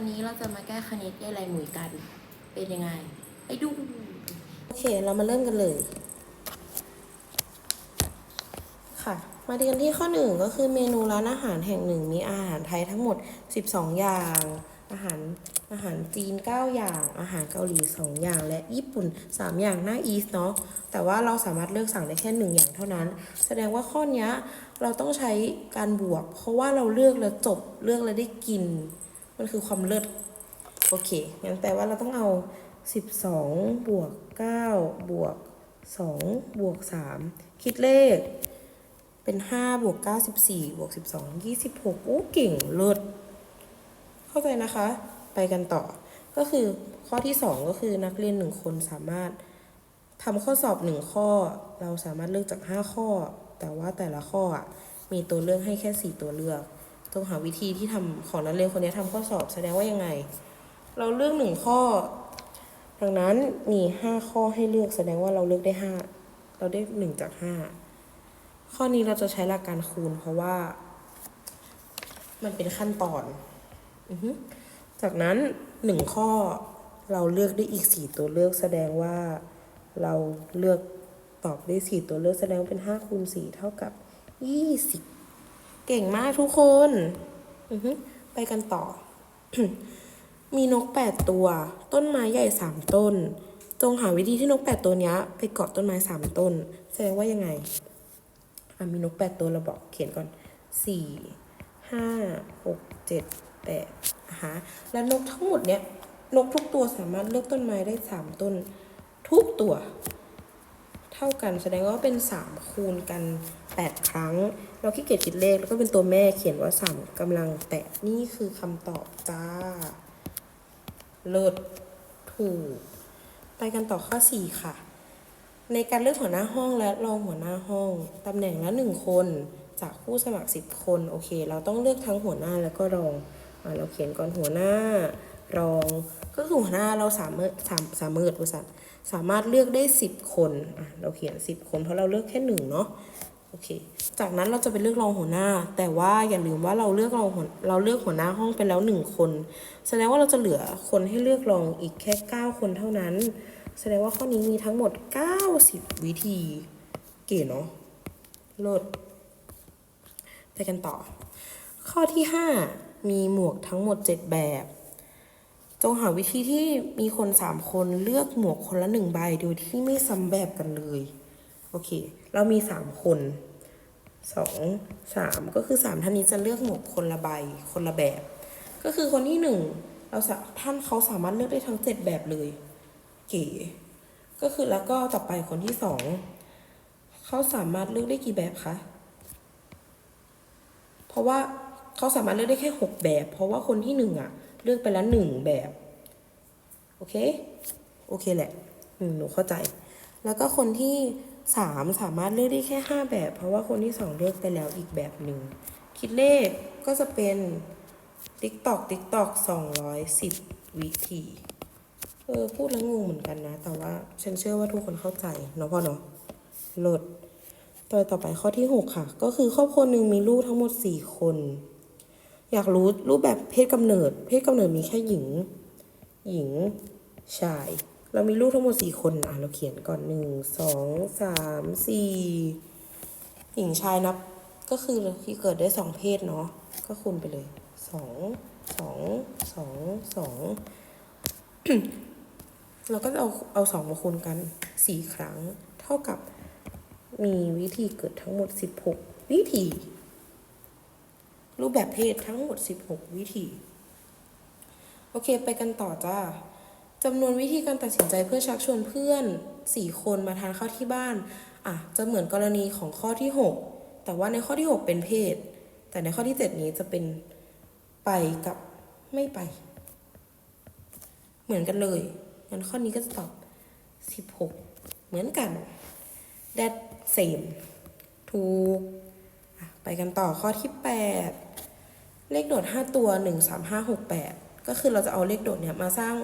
วันนี้เราจะมาแก้คณิตยายไรหมุยกัน เป็นยังไง ไปดู โอเค เรามาเริ่มกันเลย ค่ะ มาดูกันที่ข้อหนึ่งก็คือเมนูร้านอาหารแห่งหนึ่งมีอาหารไทยทั้งหมด 12 อย่าง อาหารอาหารจีน 9 อย่าง อาหารเกาหลี 2 อย่าง และญี่ปุ่น 3 อย่างหน้าอีสเนาะ แต่ว่าเราสามารถเลือกสั่งได้แค่1อย่างเท่านั้น แสดงว่าข้อนี้เราต้องใช้การบวก เพราะว่าเราเลือกแล้วจบ เลือกแล้วได้กิน มันคือความเลิศโอเคงั้นแปลว่าเราต้องเอา 12 บวก 9 บวก 2 บวก 3 คิดเลข เป็น 5 บวก94บวก 12 26โอ้เก่งเลิศเข้าใจนะคะ ไปกันต่อ ก็คือข้อที่ 2 ก็คือนักเรียน 1 คนสามารถทำข้อสอบ 1 ข้อ เราสามารถเลือกจาก 5 ข้อ แต่ว่าแต่ละข้อมีตัวเลือกให้แค่ 4 ตัวเลือก ต้องหาวิธีที่ทำของนักเรียนคนนี้ทำข้อสอบแสดงว่ายังไง เราเลือกหนึ่งข้อ ดังนั้นมีห้าข้อให้เลือกแสดงว่าเราเลือกได้ห้าเราได้หนึ่งจากห้าข้อนี้เราจะใช้หลักการคูณเพราะว่า มันเป็นขั้นตอนอจากนั้นหนึ่งข้อเราเลือกได้อีกสี่ตัวเลือกแสดงว่าเราเลือกตอบได้สี่ตัวเลือกแสดงว่าเป็นห้าคูณสี่เท่ากับยี่สิบ เก่งมากทุกคนอือฮึไปกันต่อ มีนกแปดตัว ต้นไม้ใหญ่สามต้น จงหาวิธีที่นกแปดตัวเนี้ยไปเกาะต้นไม้สามต้น แสดงว่ายังไงอะมีนกแปดตัวเราบอกเขียนก่อนสี่ห้าหกเจ็ดแปดอะฮะแล้วนกทั้งหมดเนี้ยนกทุกตัวสามารถเลือกต้นไม้ได้สามต้น ทุกตัว เท่ากัน แสดงว่าเป็นสามคูณกันแปดครั้ง เราขี้เกียจคิดเลขแล้วก็เป็นตัวแม่เขียนว่าสามกำลังแปดนี่คือคำตอบจ้า เลิศถูก ไปกันต่อข้อ 4 ค่ะ ในการเลือกหัวหน้าห้องและรองหัวหน้าห้องตำแหน่งละหนึ่งคนจากผู้สมัคร 10 คน โอเค เราต้องเลือกทั้งหัวหน้าแล้วก็รองอเราเขียนก่อนหัวหน้ารอง ก็คือหัวหน้าเราสามารถสามสามารถบริษัท สามารถเลือกได้ 10 คนเราเขียน 10 คนเพราะเราเลือกแค่หนึ่งเนาะโอเค จากนั้นเราจะไปเลือกรองหัวหน้า แต่ว่าอย่าลืมว่าเราเลือกรองหัวเราเลือกหัวหน้าห้องไปแล้วหนึ่งคน แสดงว่าเราจะเหลือคนให้เลือกรองอีกแค่ 9 คนเท่านั้น แสดงว่าข้อนี้มีทั้งหมด 90 วิธี เก๋เนาะลดไปกันต่อ ข้อที่ 5 มีหมวกทั้งหมด 7 แบบ จงหาวิธีที่มีคน3คนเลือกหมวกคนละ1ใบโดยที่ไม่ซ้ำแบบกันเลย โอเค เรามี3คนสองสามก็คือ3ท่านนี้จะเลือกหมวกคนละใบคนละแบบ ก็คือคนที่หนึ่งเราท่านเขาสามารถเลือกได้ทั้ง7แบบเลย เก๋ ก็คือแล้วก็ต่อไปคนที่สองเขาสามารถเลือกได้กี่แบบคะเพราะว่าเขาสามารถเลือกได้แค่หกแบบ เพราะว่าคนที่หนึ่งอะ เลือกไปแล้วหนึ่งแบบ โอเค โอเคแหละอืมหนูเข้าใจ แล้วก็คนที่สามสามารถเลือกได้แค่ห้าแบบ เพราะว่าคนที่สองเลือกไปแล้วอีกแบบหนึ่ง คิดเลขก็จะเป็น TikTok TikTok สองร้อยสิบวิธี เออ พูดแล้วงงเหมือนกันนะ แต่ว่าฉันเชื่อว่าทุกคนเข้าใจเนาะพ่อเนาะโหลดตัวต่อไปข้อที่ 6 ค่ะ ก็คือครอบครัวหนึ่งมีลูกทั้งหมด 4 คน อยากรู้รูปแบบเพศกำเนิด เพศกำเนิดมีแค่หญิง หญิง ชาย เรามีลูกทั้งหมด4คนอะเราเขียนก่อน1 2 3 4หญิงชายนับ ก็คือที่เกิดได้2เพศเนาะก็คูณไปเลย2 2 2 2เราก็จะเอาเอาสองมาคูณกันสี่ครั้ง เท่ากับมีวิธีเกิดทั้งหมดสิบหกวิธี รูปแบบเพศทั้งหมดสิบหกวิธี โอเค ไปกันต่อจ้าจำนวนวิธีการตัดสินใจเพื่อชักชวนเพื่อนสี่คนมาทานข้าวที่บ้าน อะ จะเหมือนกรณีของข้อที่หกแต่ว่าในข้อที่หกเป็นเพศ แต่ในข้อที่เจ็ดนี้จะเป็นไปกับไม่ไป เหมือนกันเลย งั้นข้อนี้ก็จะตอบ 16 เหมือนกัน that same ถูก ไปกันต่อข้อที่ 8 เลขโดด 5 ตัว 1 3 5 6 8 ก็คือเราจะเอาเลขโดดเนี่ยมาสร้าง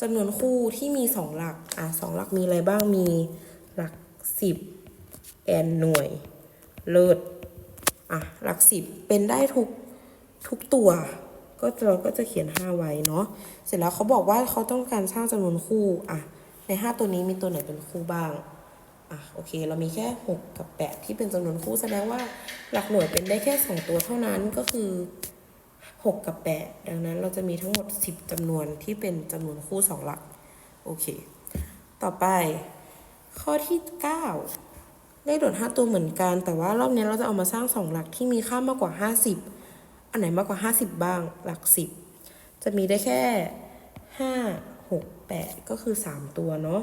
จำนวนคู่ที่มี 2 หลัก อะ 2 หลักมีอะไรบ้าง มีหลัก 10 แอนหน่วย เลิศ อะ หลัก 10 เป็นได้ทุกทุกตัว ก็เราก็จะเขียน 5 ไว้เนาะ เสร็จแล้วเขาบอกว่าเขาต้องการสร้างจำนวนคู่ อะ ใน 5 ตัวนี้มีตัวไหนเป็นคู่บ้าง อะโอเค เรามีแค่ 6 กับ 8 ที่เป็นจำนวนคู่แสดงว่าหลักหน่วยเป็นได้แค่ 2 ตัวเท่านั้นก็คือ 6 กับ 8 ดังนั้นเราจะมีทั้งหมด 10จำนวนที่เป็นจำนวนคู่ 2 หลัก โอเค ต่อไป ข้อที่ 9 เลขโดด 5 ตัวเหมือนกัน แต่ว่ารอบนี้เราจะเอามาสร้าง 2 หลักที่มีค่ามากกว่า 50 อันไหนมากกว่า 50 บ้างหลัก 10 จะมีได้แค่ 5 6 8 ก็คือ 3 ตัวเนาะ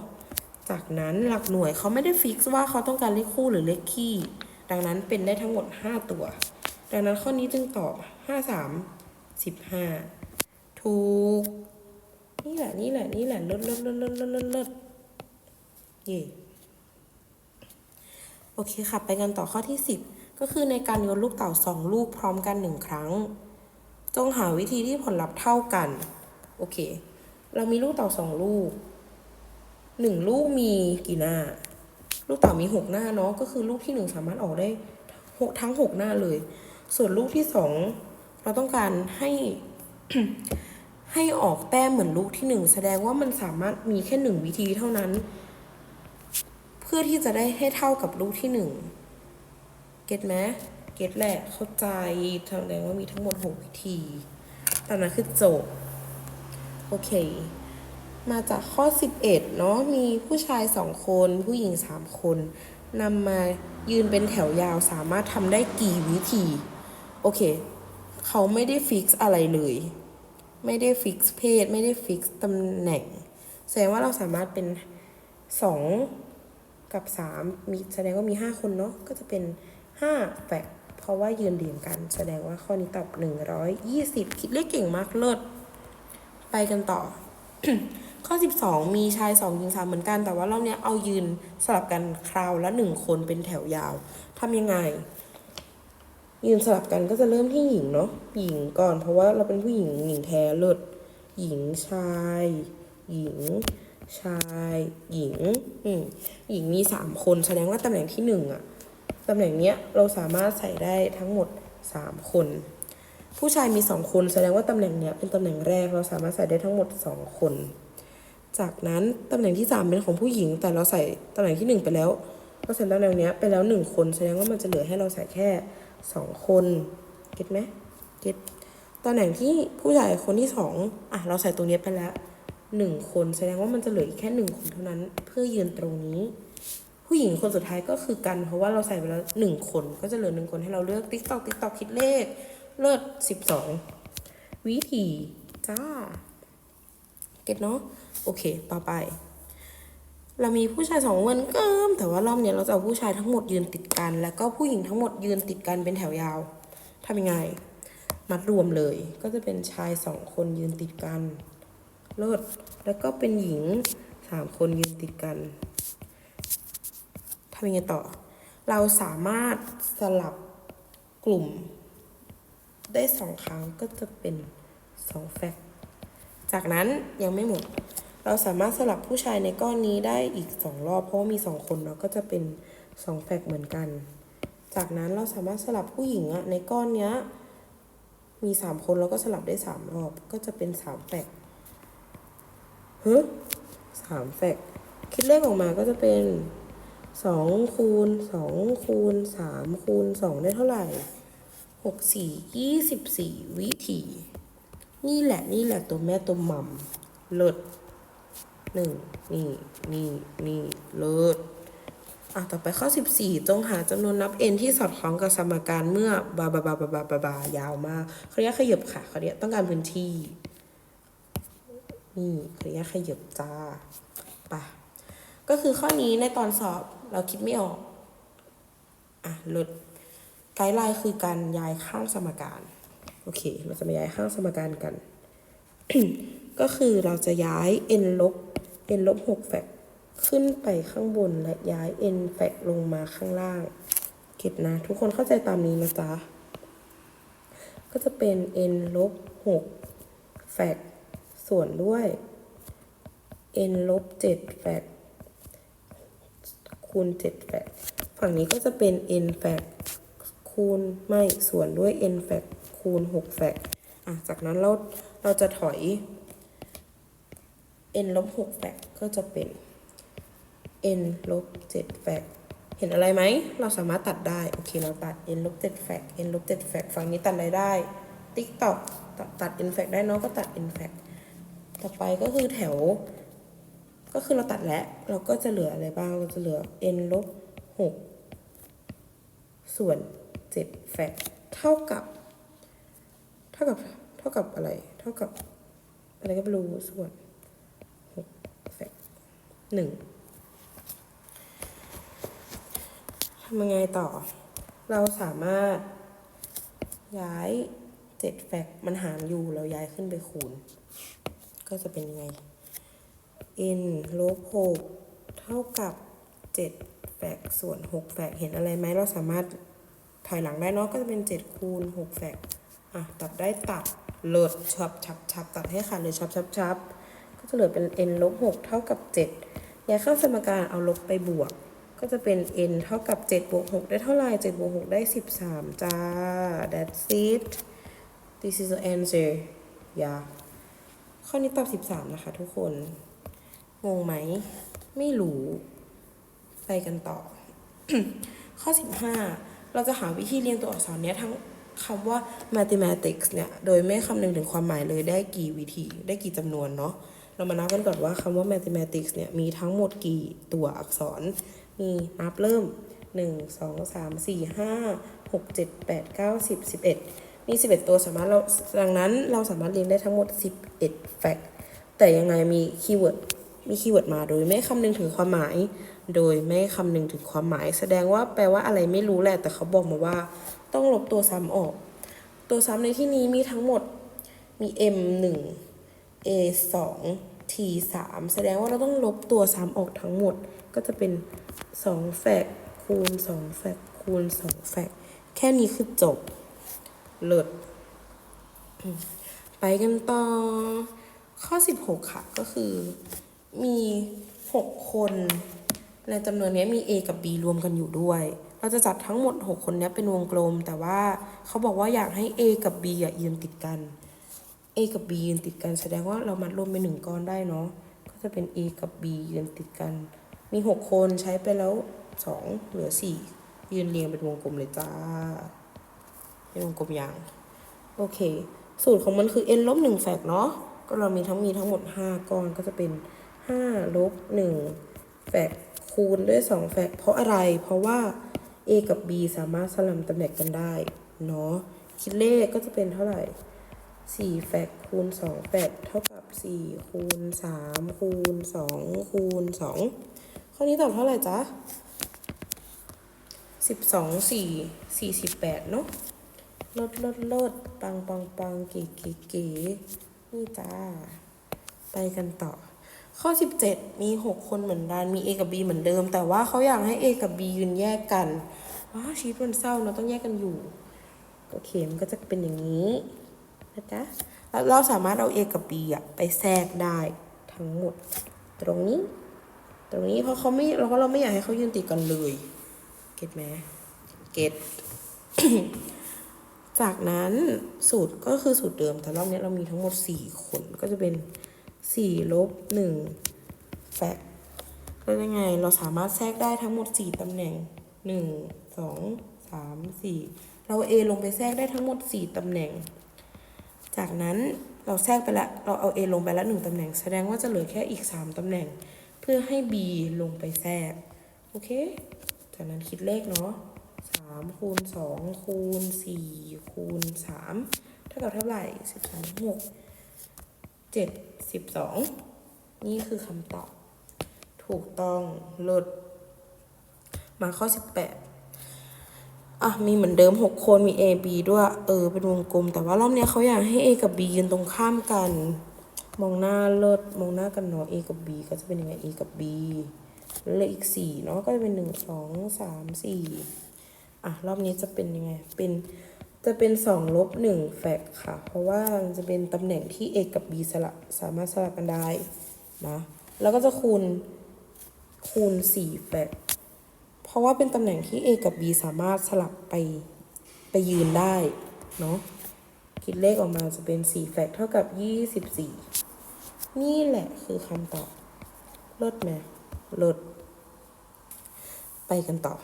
จากนั้นหลักหน่วยเขาไม่ได้ฟิกว่าเขาต้องการเลขคู่หรือเลขคี่ ดังนั้นเป็นได้ทั้งหมด 5 ตัว ดังนั้นข้อนี้จึงตอบ 5 3 15 ถูก นี่แหละนี่แหละนี่แหละลิศเลิศเลิศเลิศเลิศเลิศเลิศเย่โอเคค่ะ ไปกันต่อข้อที่ 10 ก็คือในการโยนลูกเต่าสองลูกพร้อมกันหนึ่งครั้ง จงหาวิธีที่ผลลัพธ์เท่ากัน โอเค เรามีลูกเต่าสองลูก หนึ่งลูกมีกี่หน้า ลูกเต่ามีหกหน้าเนาะก็คือลูกที่หนึ่งสามารถออกได้หกทั้งหกหน้าเลย ส่วนลูกที่สองเราต้องการให้ให้ออกแต้มเหมือนลูกที่หนึ่งแสดงว่ามันสามารถมีแค่หนึ่งวิธีเท่านั้น เพื่อที่จะได้ให้เท่ากับลูกที่หนึ่งเก็ตไหมเก็ตแหละเข้าใจแสดงว่ามีทั้งหมดหกวิธีตามนั้นคือจทย์โอเค มาจากข้อ 11 เนาะมีผู้ชาย 2 คน ผู้หญิง 3 คนนำมายืนเป็นแถวยาวสามารถทำได้กี่วิธี โอเค เขาไม่ได้ฟิกซ์อะไรเลย ไม่ได้ฟิกซ์เพศ ไม่ได้ฟิกซ์ตำแหน่ง แสดงว่าเราสามารถเป็น 2 กับ 3 มีแสดงว่ามี 5 คนเนาะก็จะเป็น 5แฝดเพราะว่ายืนเรียงกัน แสดงว่าข้อนี้ตอบ 120 คิดเลขเก่งมากเลิศไปกันต่อ ข้อ 12 มีชาย2หญิง3เหมือนกัน แต่ว่ารอบนี้เอายืนสลับกันคราวละ 1 คนเป็นแถวยาวทำยังไง ยืนสลับกันก็จะเริ่มที่หญิงเนาะหญิงก่อน เพราะว่าเราเป็นผู้หญิงหญิงแท้เลิศหญิงชาย หญิง ชาย หญิงอืมหญิงมี 3 คนแสดงว่าตำแหน่งที่ 1อะตำแหน่งเนี้ยเราสามารถใส่ได้ทั้งหมด 3 คน ผู้ชายมี 2 คนแสดงว่าตำแหน่งเนี้ยเป็นตำแหน่งแรกเราสามารถใส่ได้ทั้งหมด 2 คน จากนั้นตำแหน่งที่ 3 เป็นของผู้หญิง แต่เราใส่ตำแหน่งที่ 1 ไปแล้วเราใส่ตำแหน่งเนี้ยไปแล้ว 1 คนแสดงว่ามันจะเหลือให้เราใส่แค่ 2 คนเก็ตไหมเก็ตตำแหน่งที่ผู้ชายคนที่ 2อะเราใส่ตรงเนี้ยไปแล้ว 1 คนแสดงว่ามันจะเหลืออีกแค่ 1 คนเท่านั้น เพื่อยืนตรงนี้ ผู้หญิงคนสุดท้ายก็คือกัน เพราะว่าเราใส่ไปแล้วหนึ่งคนก็จะเหลือหนึ่งคนให้เราเลือกติ๊กตอกติ๊กตอกคิดเลขเลิศสิบสองวิธีจ้า เก็ตเนาะโอเคต่อไป เรามีผู้ชายสองเหมือนเกิมแต่ว่ารอบเนี้ยเราจะเอาผู้ชายทั้งหมดยืนติดกัน แล้วก็ผู้หญิงทั้งหมดยืนติดกันเป็นแถวยาวทำยังไง มัดรวมเลย ก็จะเป็นชายสองคนยืนติดกันเลิศแล้วก็เป็นหญิงสามคนยืนติดกันทำยังไงต่อ เราสามารถสลับกลุ่ม ได้สองครั้งก็จะเป็นสองแฟก จากนั้นยังไม่หมด เราสามารถสลับผู้ชายในก้อนนี้ได้อีกสองรอบ เพราะว่ามีสองคนเนาะก็จะเป็นสองแฟกเหมือนกัน จากนั้นเราสามารถสลับผู้หญิงอะในก้อนเนี้ยมีสามคนเราก็สลับได้สามรอบ ก็จะเป็นสามแฟกเฮ้ยสามแฟกคิดเลขออกมาก็จะเป็นสองคูณสองคูณสามคูณสองได้เท่าไหร่หกสี่ยี่สิบสี่วิธี นี่แหละนี่แหละตัวแม่ตัวมัมเลิศหนึ่งนี่นี่นี่เลิศอะต่อไปข้อสิบสี่จงหาจำนวนนับ n ที่สอดคล้องกับสมการเมื่อบาบาบาบาบาบาบายาวมากเขาเรียกขยับค่ะเขาเรียกต้องการพื้นที่ นี่เขาเรียกขยับจ้าไปก็คือข้อนี้ในตอนสอบเราคิดไม่ออก อะลดไกด์ไลน์คือการย้ายข้างสมการ โอเค เราจะมาย้ายข้างสมการกัน ก็คือเราจะย้าย n ลบ n ลบหกแฟกขึ้นไปข้างบนและย้าย n แฟกลงมาข้างล่าง เก็บนะ ทุกคนเข้าใจตามนี้นะจ๊ะ ก็จะเป็น n ลบหกแฟกส่วนด้วย n ลบเจ็ดแฟกคูณ7แฟกฝั่งนี้ก็จะเป็น n แฟกคูณไม่ส่วนด้วย n แฟก คูณ6แฟกอะจากนั้นเราเราจะถอย n ลบหกแฟกก็จะเป็น n ลบเจ็ดแฟกเห็นอะไรไหม เราสามารถตัดได้ โอเค เราตัด n ลบเจ็ดแฟก n ลบเจ็ดแฟกฝั่งนี้ตัดอะไรได้ ติ๊กตอกตัดตัด n แฟกได้เนาะก็ตัด n แฟกต่อไปก็คือแถว ก็คือเราตัดแล้ว เราก็จะเหลืออะไรบ้าง เราจะเหลือ n ลบหกส่วนเจ็ดแฟกเท่ากับ เท่ากับเท่ากับอะไร เท่ากับอะไรก็ไม่รู้ส่วนหกแฟกหนึ่งทำยังไงต่อ เราสามารถย้ายเจ็ดแฟกมันหารอยู่เราย้ายขึ้นไปคูณ ก็จะเป็นยังไง n ลบหกเท่ากับเจ็ดแฟกส่วนหกแฟกเห็นอะไรไหมเราสามารถถอยหลังได้เนาะก็จะเป็นเจ็ดคูณหกแฟก อะตัดได้ตัดเลิศชับชับชับตัดให้ขาดเลยชับชับชับก็จะเหลือเป็น n ลบหกเท่ากับเจ็ดย้ายเข้าสมการเอาลบไปบวก ก็จะเป็น n เท่ากับ7บวก6ได้เท่าไหร่7บวก6ได้ 13 จ้า that's it this is the answer yeah ข้อนี้ตอบ 13 นะคะทุกคน งงไหม ไม่รู้ ไปกันต่อ ข้อ 15 เราจะหาวิธีเรียงตัวอักษรเนี้ยทั้ง คำว่า mathematics เนี่ย โดยไม่คำนึงถึงความหมายเลยได้กี่วิธี ได้กี่จำนวนเนาะ เรามานับกันก่อนว่าคำว่า mathematics เนี่ย มีทั้งหมดกี่ตัวอักษร มีนับเริ่ม 1 2 3 4 5 6 7 8 9 10 11 มี 11 ตัวสามารถเรา ดังนั้นเราสามารถเรียงได้ทั้งหมด 11 แฟกต์แต่ยังไงมีคีย์เวิร์ด มีคีย์เวิร์ดมาโดยไม่คำนึงถึงความหมาย โดยไม่คำนึงถึงความหมาย แสดงว่าแปลว่าอะไรไม่รู้แหละ แต่เขาบอกมาว่า ต้องลบตัวซ้ำออก ตัวซ้ำในที่นี้มีทั้งหมดมี m 1 a 2 t 3แสดงว่าเราต้องลบตัวซ้ำออกทั้งหมด ก็จะเป็น 2 แฟกคูณ 2 แฟกคูณ 2 แฟกแค่นี้คือจบ เลิศไปกันต่อ ข้อ 16 ค่ะ ก็คือมี 6 คน ในจำนวนนี้มี A กับ B รวมกันอยู่ด้วย เราจะจัดทั้งหมด 6 คนนี้เป็นวงกลม แต่ว่าเขาบอกว่าอยากให้ A กับ B อะยืนติดกัน A กับ B ยืนติดกัน แสดงว่าเรามัดรวมเป็นหนึ่งก้อนได้เนาะก็จะเป็น A กับ B ยืนติดกัน มี 6 คนใช้ไปแล้ว 2 เหลือ 4 ยืนเรียงเป็นวงกลมเลยจ้าเป็นวงกลมยาง โอเค สูตรของมันคือ n ลบ1แฟกเนาะก็เรามีทั้งมีทั้งหมด 5 ก้อนก็จะเป็น5ลบ1แฟกคูณด้วย 2 แฟกเพราะอะไรเพราะว่า a กับ b สามารถสลับตำแหน่งกันได้เนาะคิดเลขก็จะเป็นเท่าไหร่4แฟกคูณ2แฟกเท่ากับ 4 คูณ 3 คูณ 2 คูณ 2 ข้อนี้ตอบเท่าไหร่จ๊ะ 12 4 48 เนาะลดลดลดปังปังปังเก๋เก๋เก๋นี่จ้า ไปกันต่อ ข้อ 17 มี 6 คนเหมือนกันมี A กับ B เหมือนเดิม แต่ว่าเขาอยากให้ A กับ B ยืนแยกกันว้าชีวิตมันเศร้าเนอะต้องแยกกันอยู่โอเคมันก็จะเป็นอย่างนี้นะจ๊ะแล้วเราสามารถเอา A กับ B อะไปแทรกได้ทั้งหมด ตรงนี้ ตรงนี้เพราะเขาไม่เราก็เราไม่อยากให้เขายืนติดกันเลย เก็ตไหมเก็ตจากนั้นสูตรก็คือสูตรเดิมแต่รอบนี้เรามีทั้งหมด 4 คนก็จะเป็น 4ลบ1แฟกแล้วยังไงเราสามารถแทรกได้ทั้งหมด 4 ตำแหน่ง 1 2 3 4 เรา A ลงไปแทรกได้ทั้งหมด 4 ตำแหน่ง จากนั้นเราแทรกไปล้วเราเอา A ลงไปล้ว1ตำแหน่ง แสดงว่าจะเหลือแค่อีก 3 ตำแหน่ง เพื่อให้ B ลงไปแทรก โอเค จากนั้นคิดเลขเนาะสามคูณสองคูณสี่คูณสามเท่ากับเท่าไหร่สิบ สองหกเจ็ดสิบสองนี่คือคำตอบ ถูกต้องลด มาข้อสิบแปดอะ มีเหมือนเดิมหกคนมี A B ด้วย เออ เป็นวงกลม แต่ว่ารอบเนี้ยเขาอยากให้ A กับ B ยืนตรงข้ามกัน มองหน้าเลิศมองหน้ากันเนาะ A กับ B ก็จะเป็นยังไง A กับ B แล้วออีกสี่เนาะ ก็จะเป็นหนึ่งสองสามสี่อะ รอบนี้จะเป็นยังไง เป็น จะเป็นสองลบหนึ่งแฟกค่ะ เพราะว่ามันจะเป็นตำแหน่งที่ a กับ b สลับสามารถสลับกันได้นะแล้วก็จะคูณคูณสี่แฟกเพราะว่าเป็นตำแหน่งที่ a กับ b สามารถสลับไปไปยืนได้เนาะคิดเลขออกมาจะเป็น4แฟกเท่ากับ 24 นี่แหละคือคำตอบลดไหมลดไปกันต่อ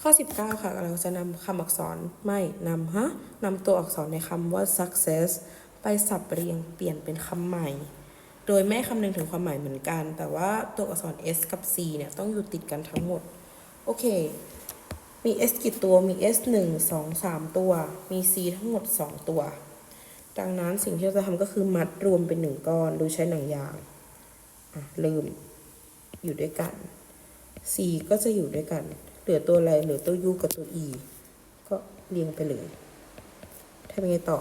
ข้อ 19 ค่ะเราจะนำคำอักษรไม่นำฮะนำตัวอักษรในคำว่า success ไปสับเรียงเปลี่ยนเป็นคำใหม่ โดยไม่คำนึงถึงความหมายเหมือนกัน แต่ว่าตัวอักษร s กับ c เนี่ยต้องอยู่ติดกันทั้งหมด โอเค มี s กี่ตัว มี s 1 2 3 ตัว มี c ทั้งหมด 2 ตัว ดังนั้นสิ่งที่เราจะทำก็คือมัดรวมเป็นหนึ่งก้อนโดยใช้หนังยางอะลืมอยู่ด้วยกัน c ก็จะอยู่ด้วยกัน เหลือตัวอะไรเหลือตัว u กับตัว e ก็เรียงไปเลยทำยังไงต่อ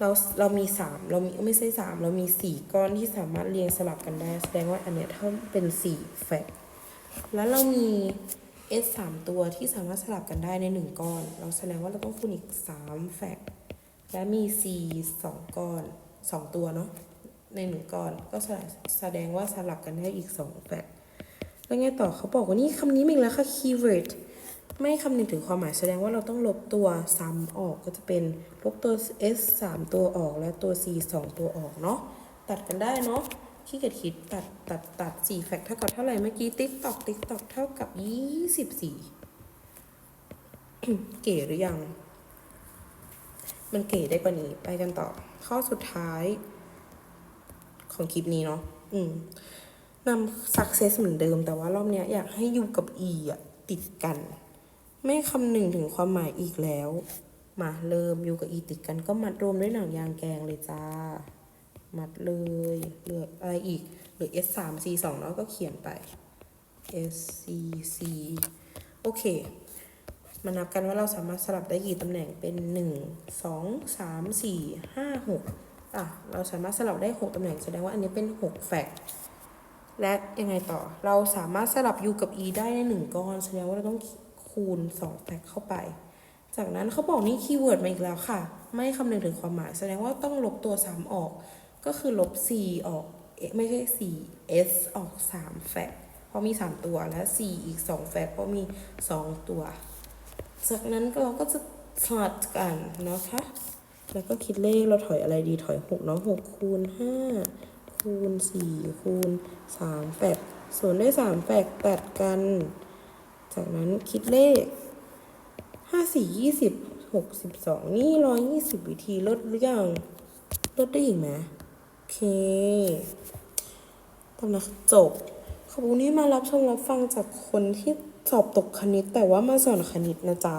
เราเรามีสามเรามีไม่ใช่สามเรามีสี่ก้อนที่สามารถเรียงสลับกันได้ แสดงว่าอันเนี้ยเท่าเป็นสี่แฟกต์แล้วเรามี s สามตัวที่สามารถสลับกันได้ในหนึ่งก้อน เราแสดงว่าเราต้องคูณอีกสามแฟกต์และมี c สองก้อนสองตัวเนาะในหนึ่งก้อนก็แสดงแสดงว่าสลับกันได้อีกสองแฟกต์ แล้วไงต่อเขาบอกว่านี่คำนี้มีแล้วค่ะ keyword ไม่คำนึงถึงความหมายแสดงว่าเราต้องลบตัวซ้ำออกก็จะเป็นลบตัว s 3 ตัวออกและตัว c 2 ตัวออกเนาะตัดกันได้เนาะขี้เกียจคิดตัดตัดตัด4แฟกต์เท่ากับเท่าไหร่เมื่อกี้ติ๊กตอกติ๊กตอกเท่ากับ 24 เก๋หรือยัง มันเก๋ได้กว่านี้ไปกันต่อ ข้อสุดท้ายของคลิปนี้เนาะอืม นำ success เหมือนเดิม แต่ว่ารอบนี้อยากให้ u กับ e อะติดกัน ไม่คำนึงถึงความหมายอีกแล้ว มาเริ่มอยู่กับอีติดกันก็มัดรวมด้วยหนังยางแกงเลยจ้า มัดเลยเหลืออะไรอีกเหลือ S 3 C 2แล้วก็เขียนไป S C C โอเค มานับกันว่าเราสามารถสลับได้กี่ตำแหน่งเป็น 1 2 3 4 5 6อะ เราสามารถสลับได้ 6ตำแหน่งแสดงว่าอันนี้เป็น 6 แฟกต์ และยังไงต่อ เราสามารถสลับ U กับ E ได้ในหนึ่งก้อน แสดงว่าเราต้องคูณ2แฟกเข้าไป จากนั้นเขาบอกนี่คีย์เวิร์ดมาอีกแล้วค่ะ ไม่คำนึงถึงความหมาย แสดงว่าต้องลบตัว 3 ออก ก็คือลบ c ออกเอไม่ใช่ 4 s ออก 3 แฟกเพราะมี 3 ตัว และ c อีก 2 แฟกเพราะมี 2 ตัว จากนั้นเราก็จะถอดกันนะคะ แล้วก็คิดเลขเราถอยอะไรดีถอย 6 เนาะ 6 คูณ 5 คูณ4คูณ3แฟกส่วนด้วย 3 แฟกต์ตัดกัน จากนั้นคิดเลขห้าสี่ยี่สิบหกสิบสองนี่ร้อยยี่สิบวิธีลดหรือยัง ลดได้อีกไหมโอเคตอนนั้จบ ขอบคุณที่มารับชมรับฟังจากคนที่สอบตกคณิตแต่ว่ามาสอนคณิตนะจ๊ะ